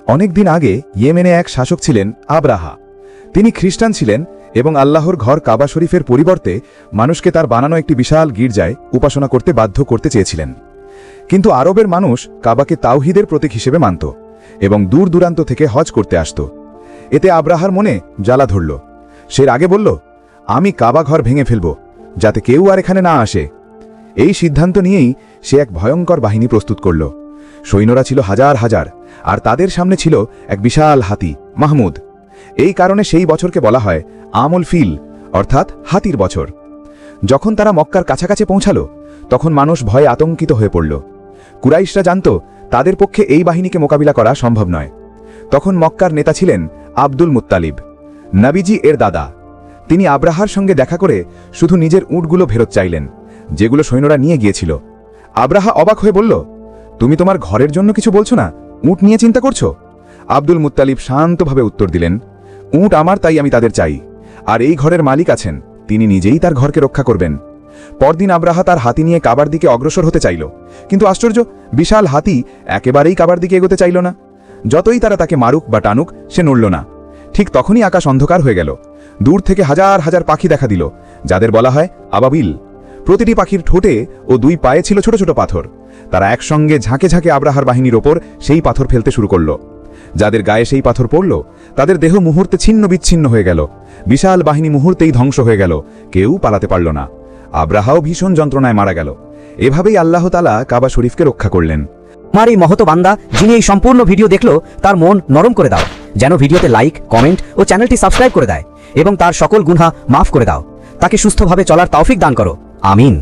অনেকদিন আগে ইয়েমেনে এক শাসক ছিলেন আবরাহা। তিনি খ্রিস্টান ছিলেন এবং আল্লাহর ঘর কাবা শরীফের পরিবর্তে মানুষকে তার বানানো একটি বিশাল গির্জায় উপাসনা করতে বাধ্য করতে চেয়েছিলেন। কিন্তু আরবের মানুষ কাবাকে তাওহিদের প্রতীক হিসেবে মানত এবং দূর দূরান্ত থেকে হজ করতে আসত। এতে আব্রাহার মনে জ্বালা ধরল। সে আগে বলল, আমি কাবা ঘর ভেঙে ফেলব, যাতে কেউ আর এখানে না আসে। এই সিদ্ধান্ত নিয়েই সে এক ভয়ঙ্কর বাহিনী প্রস্তুত করল। সৈন্যরা ছিল হাজার হাজার, আর তাদের সামনে ছিল এক বিশাল হাতি, মাহমুদ। এই কারণে সেই বছরকে বলা হয় আমল ফিল, অর্থাৎ হাতির বছর। যখন তারা মক্কার কাছাকাছি পৌঁছাল, তখন মানুষ ভয়ে আতঙ্কিত হয়ে পড়ল। কুরাইশরা জানত, তাদের পক্ষে এই বাহিনীকে মোকাবিলা করা সম্ভব নয়। তখন মক্কার নেতা ছিলেন আব্দুল মুত্তালিব, নাবিজি এর দাদা। তিনি আব্রাহার সঙ্গে দেখা করে শুধু নিজের উটগুলো ফেরত চাইলেন, যেগুলো সৈন্যরা নিয়ে গিয়েছিল। আব্রাহা অবাক হয়ে বলল তুমি তোমার ঘরের জন্য কিছু বলছো না? উট নিয়ে চিন্তা করছ? আব্দুল মুত্তালিব শান্তভাবে উত্তর দিলেন, উট আমার, তাই আমি তাদের চাই। আর এই ঘরের মালিক আছেন, তিনি নিজেই তার ঘরকে রক্ষা করবেন। পরদিন আব্রাহা তার হাতি নিয়ে কাবার দিকে অগ্রসর হতে চাইল। কিন্তু আশ্চর্য, বিশাল হাতি একেবারেই কাবার দিকে এগোতে চাইল না। যতই তারা তাকে মারুক বা টানুক, সে নড়ল না। ঠিক তখনই আকাশ অন্ধকার হয়ে গেল। দূর থেকে হাজার হাজার পাখি দেখা দিল, যাদের বলা হয় আবাবিল। প্রতিটি পাখির ঠোঁটে ও দুই পায়ে ছিল ছোট ছোট পাথর। তারা একসঙ্গে ঝাঁকে ঝাঁকে আব্রাহার বাহিনীর ওপর সেই পাথর ফেলতে শুরু করল। যাদের গায়ে সেই পাথর পড়ল, তাদের দেহ মুহূর্তে ছিন্ন বিচ্ছিন্ন হয়ে গেল। বিশাল বাহিনী মুহূর্তেই ধ্বংস হয়ে গেল। কেউ পালাতে পারল না। আব্রাহাও ভীষণ যন্ত্রণায় মারা গেল। এভাবেই আল্লাহ তালা কাবা শরীফকে রক্ষা করলেন। আমার এই মহত বান্দা, যিনি এই সম্পূর্ণ ভিডিও দেখল, তার মন নরম করে দাও। যেন ভিডিওতে লাইক কমেন্ট ও চ্যানেলটি সাবস্ক্রাইব করে দেয় এবং তার সকল গুনহা মাফ করে দাও। তাকে সুস্থভাবে চলার তৌফিক দান করো। আমিন